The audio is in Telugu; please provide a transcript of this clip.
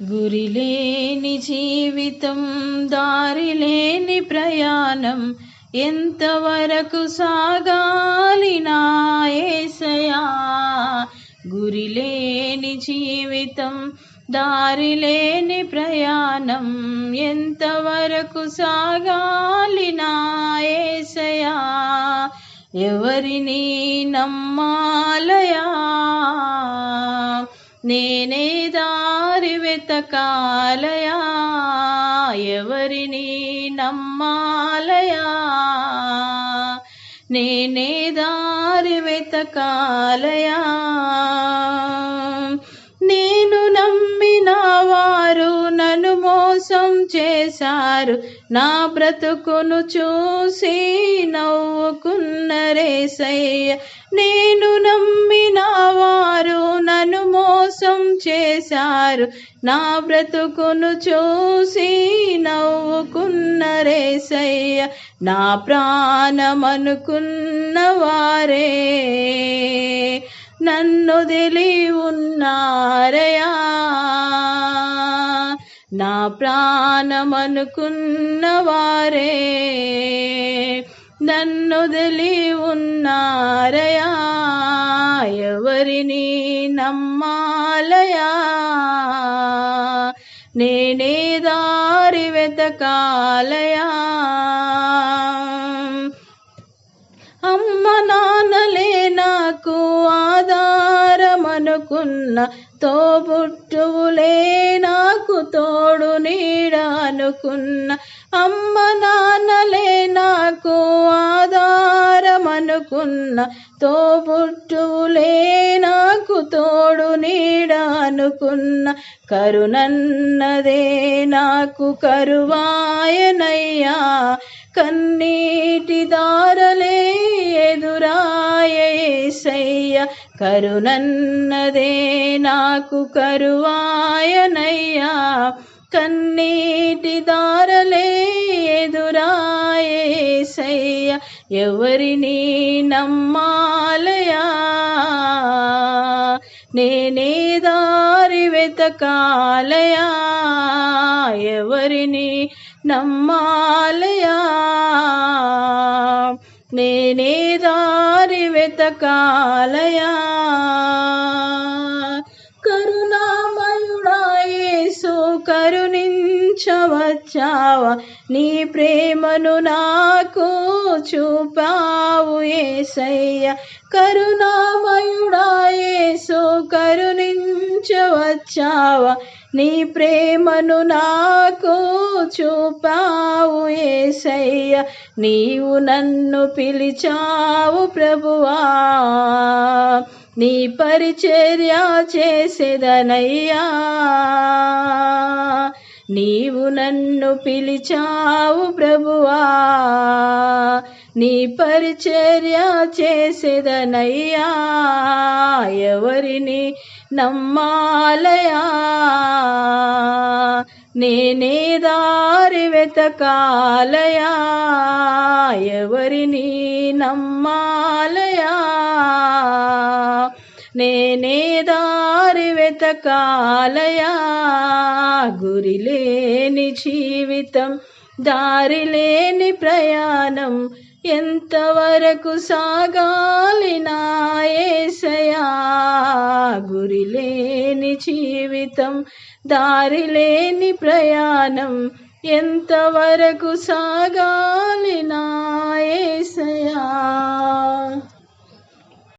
గురిలేని జీవితం దారిలేని ప్రయాణం ఎంతవరకు సాగాలి నాయసయా గురిలేని జీవితం దారిలేని ప్రయాణం ఎంతవరకు సాగాలి నాయసయా ఎవరిని నమ్మాలయా? నేనే వెతకాలయా ఎవరిని నమ్మాలయా? నేనే దారి వెతకాలయా? నేను నమ్మిన వారు నన్ను మోసం చేశారు. నా బ్రతుకును చూసి నవ్వుకున్నరేసయ్య నేను నమ్మి నన్ను మోసం చేశారు. నా బ్రతుకును చూసి నవ్వుకున్నరేసయ్య నా ప్రాణమనుకున్న వారే నన్ను దిలి ఉన్నారయా నా ప్రాణమనుకున్న వారే నన్ను దిలి ఉన్నారయా ఎవరిని నమ్మాలయా? నేనే దారి వెతకాలయా? అమ్మ నాన్నలే నాకు ఆధారమనుకున్న తోబుట్టువులే నాకు తోడు నీడ అనుకున్న అమ్మ నాన్నలే నాకు ఆధారమనుకున్న తోబుట్టువులే నాకు తోడు నీడ అనుకున్న కరుణన్నదే నాకు కరువాయనయ్యా. కన్నీటి దారలే ఎదురాయేసయ్య కరుణన్నదే నాకు కరువాయనయ్యా. కన్నీటి దారలే ఎదురాయేసయ్య ఎవరిని నమ్మాలయా నేనే దారి వెతకాలయా ఎవరిని నమ్మాలయా నేనే దారి వెతకాలయా కరుణామయుడా యేసు కరుణించవచ్చావా నీ ప్రేమను నాకు చూపావు ఏసయ్య. కరుణామయుడా యేసు కరుణించవచ్చావా నీ ప్రేమను నాకు చూపావు ఏసయ్య. నీవు నన్ను పిలిచావు ప్రభువా. నీ పరిచర్య చేసేదనయ్యా. నీవు నన్ను పిలిచావు ప్రభువా. నీ పరిచర్య చేసేదనయ్యా. ఎవరిని నమ్మాలయా. నేనే దారి వెతకాలయా. ఎవరిని నమ్మాలయా. నేనే దారి వెతకాలయా? గురిలేని జీవితం దారి లేని ప్రయాణం ఎంతవరకు సాగాలి నాయసయా గురిలేని జీవితం దారి లేని ప్రయాణం ఎంతవరకు సాగాలి నాయసయా